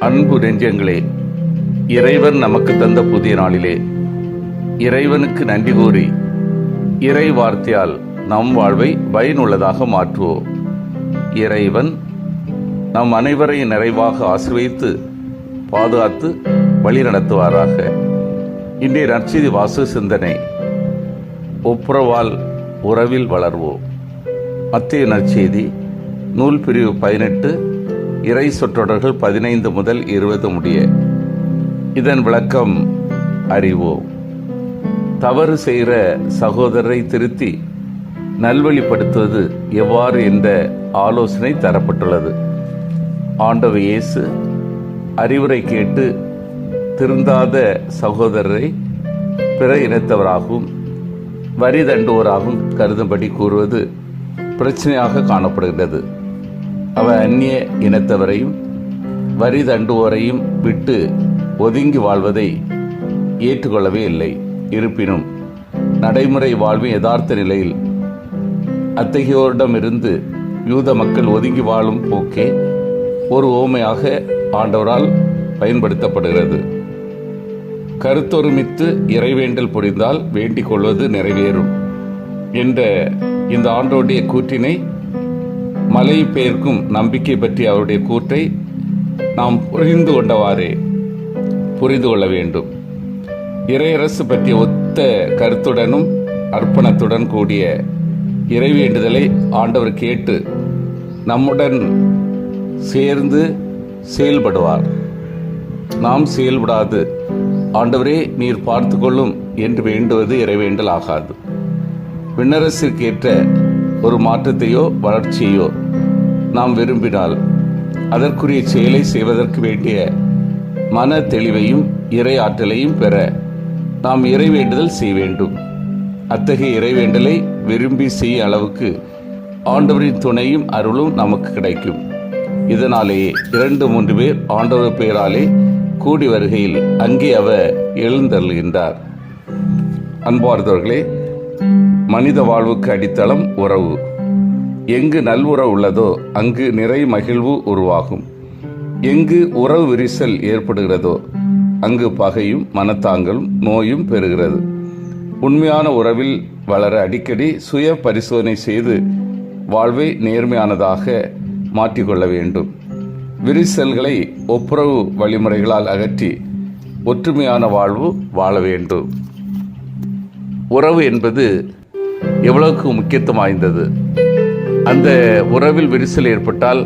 அன்பு நெஞ்சங்களே இறைவன் நமக்கு தந்த புதிய நாளிலே இறைவனுக்கு நன்றி கூறி இறை வார்த்தையால் நம் வாழ்வை பயனுள்ளதாக மாற்றுவோம். இறைவன் நம் அனைவரையும் நிறைவாக ஆசீர்வதித்து பாதுகாத்து வழி நடத்துவாராக இன்றைய நற்செய்தி வாசு சிந்தனை ஒப்புரவால் உறவில் வளர்வோம். மத்திய நற்செய்தி நூல் பிரிவு பதினெட்டு இறை சொற்றொடர்கள் பதினைந்து முதல் இருபது முடிய. இதன் விளக்கம் அறிவோம். தவறு செய்கிற சகோதரரை திருத்தி நல்வழிப்படுத்துவது எவ்வாறு என்ற ஆலோசனை தரப்பட்டுள்ளது. ஆண்டவ இயேசு அறிவுரை கேட்டு திருந்தாத சகோதரரை பிற இனத்தவராகவும் வரி தண்டுவோராகவும் கருதும்படி கூறுவது பிரச்சனையாக காணப்படுகின்றது. அவர் அந்நிய இனத்தவரையும் வரி தண்டுவோரையும் விட்டு ஒதுங்கி வாழ்வதை ஏற்றுக்கொள்ளவே இல்லை. இருப்பினும் நடைமுறை வாழ்வின் யதார்த்த நிலையில் அத்தகையோரிடமிருந்து யூத மக்கள் ஒதுங்கி வாழும் போக்கே ஒரு ஓமையாக ஆண்டவரால் பயன்படுத்தப்படுகிறது. கருத்தொருமித்து இறைவேண்டல் புரிந்தால் வேண்டிக் கொள்வது நிறைவேறும் என்ற இந்த ஆண்டோடைய கூற்றினை மலை பெயர்க்கும் நம்பிக்கை பற்றி அவருடைய கூற்றை நாம் புரிந்து கொண்டவாறே புரிந்து கொள்ள வேண்டும். இறையரசு பற்றிய ஒத்த கருத்துடனும் அர்ப்பணத்துடன் கூடிய இறைவேண்டுதலை ஆண்டவர் கேட்டு நம்முடன் சேர்ந்து செயல்படுவார். நாம் செயல்படாது. ஆண்டவரே நீர் பார்த்து கொள்ளும் என்று வேண்டுவது இறைவேண்டல் ஆகாது. விண்ணரசிற்கேற்ற ஒரு மாற்றத்தையோ வளர்ச்சியையோ நாம் விரும்பினால் அதற்குரிய செயலை செய்வதற்கு வேண்டிய மன தெளிவையும் இறை ஆற்றலையும் பெற நாம் இறைவேண்டுதல் செய்ய வேண்டும். அத்தகைய இறைவேண்டலை விரும்பி செய்ய அளவுக்கு ஆண்டவரின் துணையும் அருளும் நமக்கு கிடைக்கும். இதனாலேயே இரண்டு மூன்று பேர் ஆண்டவர் பெயராலே கூடி வருகையில் அங்கே அவர் எழுந்தருளுகின்றார். அன்பார்ந்தவர்களே மனித வாழ்வுக்கு அடித்தளம் உறவு. எங்கு நல்வுறவு உள்ளதோ அங்கு நிறை மகிழ்வு உருவாகும். எங்கு உறவு விரிசல் ஏற்படுகிறதோ அங்கு பகையும் மனத்தாங்கலும் நோயும் பெறுகிறது. உண்மையான உறவில் வளர அடிக்கடி சுய பரிசோதனை செய்து வாழ்வை நேர்மையானதாக மாற்றிக்கொள்ள வேண்டும். விரிசல்களை ஒப்புரவு வழிமுறைகளால் அகற்றி ஒற்றுமையான வாழ்வு வாழ வேண்டும். உறவு என்பது எவ்வளவுக்கு முக்கியத்துவம் வாய்ந்தது? அந்த உறவில் விரிசல் ஏற்பட்டால்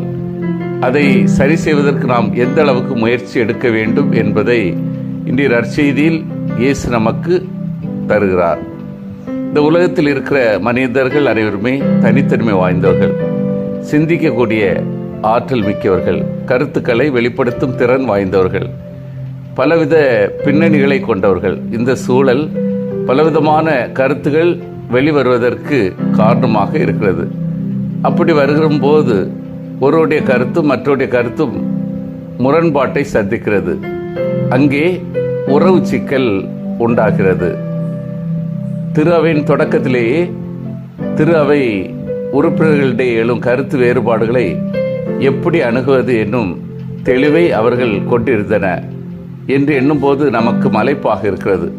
அதை சரி செய்வதற்கு நாம் எந்த அளவுக்கு முயற்சி எடுக்க வேண்டும் என்பதை இன்றைய நற்செய்தியில் இயேசு நமக்கு தருகிறார். இந்த உலகத்தில் இருக்கிற மனிதர்கள் அனைவருமே தனித்தன்மை வாய்ந்தவர்கள் சிந்திக்கக்கூடிய ஆற்றல் மிக்கவர்கள் கருத்துக்களை வெளிப்படுத்தும் திறன் வாய்ந்தவர்கள் பலவித பின்னணிகளை கொண்டவர்கள். இந்த சூழல் பலவிதமான கருத்துகள் வெளிவருவதற்கு காரணமாக இருக்கிறது. அப்படி வருகிற போது ஒருவருடைய கருத்தும் மற்றவருடைய கருத்தும் முரண்பாட்டை சந்திக்கிறது. அங்கே உறவு சிக்கல் உண்டாகிறது. திரு அவையின் தொடக்கத்திலேயே திரு அவை உறுப்பினர்களிடையே எழும் கருத்து வேறுபாடுகளை எப்படி அணுகுவது என்னும் தெளிவை அவர்கள் கொண்டிருந்தன என்று எண்ணும்போது நமக்கு மலைப்பாக இருக்கிறது.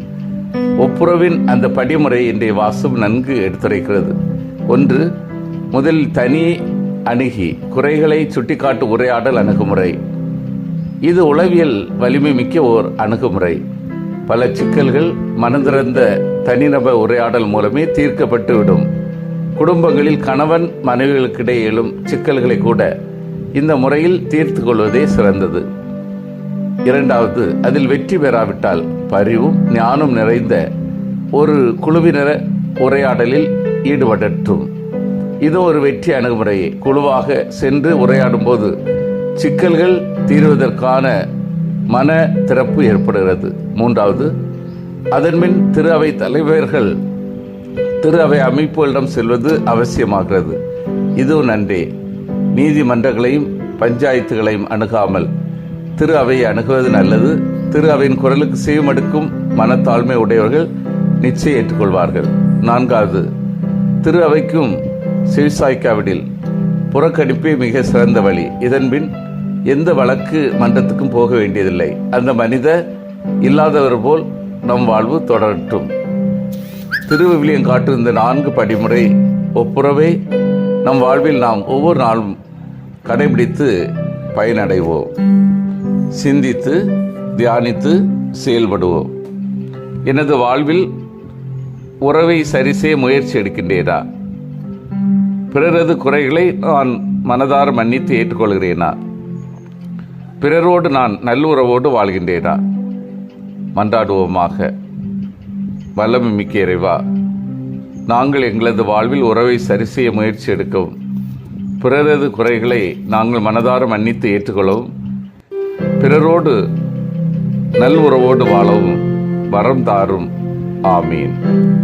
ஒப்புரவின் அந்த படிமுறை இன்றைய வாசம் நன்கு எடுத்துரைக்கிறது. ஒன்று முதலில் தனி அணுகி குறைகளை சுட்டிக்காட்டு உரையாடல் அணுகுமுறை. இது உளவியல் வலிமை மிக்க ஓர் அணுகுமுறை. பல சிக்கல்கள் மனந்திறந்த தனிநபர் உரையாடல் மூலமே தீர்க்கப்பட்டுவிடும். குடும்பங்களில் கணவன் மனைவிகளுக்கிடையே எழும் சிக்கல்களை கூட இந்த முறையில் தீர்த்து கொள்வதே சிறந்தது. இரண்டாவது அதில் வெற்றி பெறாவிட்டால் பரிவும் ஞானம் நிறைந்த ஒரு குழுவினர உரையாடலில் ஈடுபடட்டும். இது ஒரு வெற்றி அணுகுமுறையே. குழுவாக சென்று உரையாடும் போது சிக்கல்கள் தீர்வதற்கான மன திறப்பு ஏற்படுகிறது. மூன்றாவது அதன்பின் திரு அவை தலைவர்கள் திரு அவை அமைப்புகளிடம் செல்வது அவசியமாகிறது. இதுவும் நன்றே. நீதிமன்றங்களையும் பஞ்சாயத்துகளையும் அணுகாமல் திரு அவையை அணுகுவது நல்லது. திரு அவையின் குரலுக்கு செய்வமடுக்கும் மனத்தாழ்மை உடையவர்கள் நிச்சயம் ஏற்றுக்கொள்வார்கள். நான்காவது திரு அவைக்கும் செவிசாய்க்காவிடில் புறக்கணிப்பே மிக சிறந்த வழி. இதன்பின் எந்த வழக்கு மன்றத்துக்கும் போக வேண்டியதில்லை. அந்த மனித இல்லாதவர் போல் நம் வாழ்வு தொடரட்டும். திருவிவிலியம் காட்டும் இந்த நான்கு படிமுறை ஒப்புரவை நம் வாழ்வில் நாம் ஒவ்வொரு நாளும் கடைபிடித்து பயனடைவோம். சிந்தித்து தியானித்து செயல்படுவோம். எனது வாழ்வில் உறவை சரி செய்ய முயற்சி எடுக்கின்றேனா? பிறரது குறைகளை நான் மனதார் மன்னித்து ஏற்றுக்கொள்கிறேனா? பிறரோடு நான் நல்லுறவோடு வாழ்கின்றேனா? மன்றாடுவோமாக. வல்லமை மிக்க இறைவா நாங்கள் எங்களது வாழ்வில் உறவை சரிசெய்ய முயற்சி எடுக்கவும். பிறரது குறைகளை நாங்கள் மனதார மன்னித்து ஏற்றுக்கொள்ளவும். பிறரோடு நல்லுறவோடு உறவோடு வாழவும் வரம் தாரும். ஆமீன்.